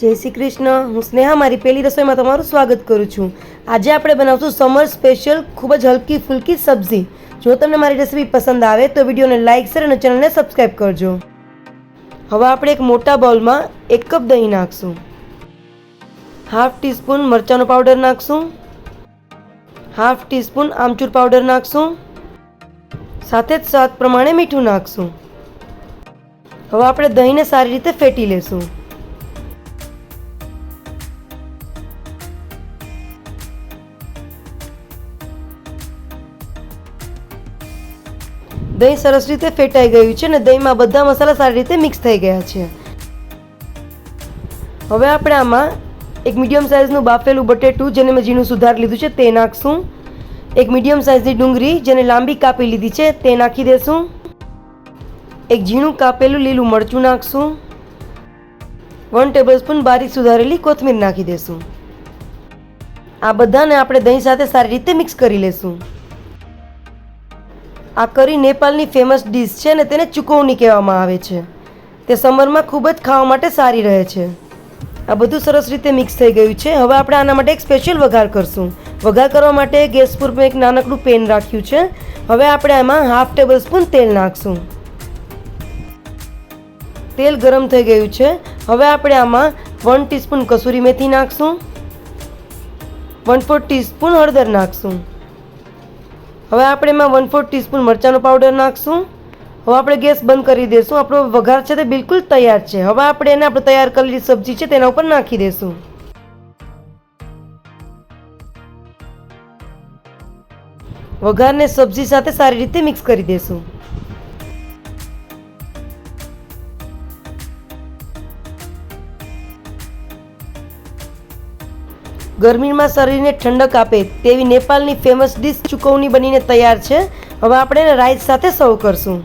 જય શ્રી કૃષ્ણ. હું સ્નેહા, મારી પહેલી રસોઈમાં તમારું સ્વાગત કરું છું. આજે આપણે બનાવશું સમર સ્પેશિયલ ખૂબ જ હલકી ફુલકી સબ્જી. જો તમને મારી રેસીપી પસંદ આવે તો વિડીયોને લાઇક શેર અને ચેનલને સબસ્ક્રાઈબ કરજો. હવે આપણે એક મોટા બાઉલમાં એક કપ દહીં નાખશું. હાફ ટીસ્પૂન મરચાંનો પાવડર નાખશું. હાફ ટીસ્પૂન આમચૂર પાવડર નાખશું. સાથે જ સ્વાદ પ્રમાણે મીઠું નાખશું. હવે આપણે દહીંને સારી રીતે ફેટી લેશું. દહીં સરસ રીતે ફેટાઈ ગયું છે અને દહીંમાં બધા મસાલા સારી રીતે મિક્સ થઈ ગયા છે. હવે આપણે આમાં એક મીડિયમ સાઇઝનું બાફેલું બટેટું જેને મેં ઝીણું સુધાર લીધું છે તે નાખશું. એક મીડિયમ સાઇઝની ડુંગળી જેને લાંબી કાપી લીધી છે તે નાખી દેશું. એક ઝીણું કાપેલું લીલું મરચું નાખશું. વન ટેબલસ્પૂન બારીક સુધારેલી કોથમીર નાખી દેશું. આ બધાને આપણે દહીં સાથે સારી રીતે મિક્સ કરી લેશું. આ કરી નેપાળની ફેમસ ડીશ છે ને તેને ચુકવણી કહેવામાં આવે છે. તે સમરમાં ખૂબ જ ખાવા માટે સારી રહે છે. આ બધું સરસ રીતે મિક્સ થઈ ગયું છે. હવે આપણે આના માટે એક સ્પેશિયલ વઘાર કરશું. વઘાર કરવા માટે ગેસ પર મેં એક નાનકડું પેન રાખ્યું છે. હવે આપણે આમાં હાફ ટેબલ સ્પૂન તેલ નાખશું. તેલ ગરમ થઈ ગયું છે. હવે આપણે આમાં વન ટીસ્પૂન કસૂરી મેથી નાખશું. વન ફોર ટીસ્પૂન હળદર નાખશું. હવે આપણે એમાં વન ફોર ટીસ્પૂન મરચાંનો પાવડર નાખશું. હવે આપણે ગેસ બંધ કરી દઈશું આપણો વઘાર છે તે બિલકુલ તૈયાર છે. હવે આપણે એને આપણે તૈયાર કરેલી સબ્જી છે તેના ઉપર નાખી દઈશું વઘારને સબ્જી સાથે સારી રીતે મિક્સ કરી દઈશું ગરમીમાં શરીરને ઠંડક આપે તેવી નેપાળની ફેમસ ડીશ ચુકવણી બનીને તૈયાર છે. હવે આપણે રાઈસ સાથે સર્વ કરશું.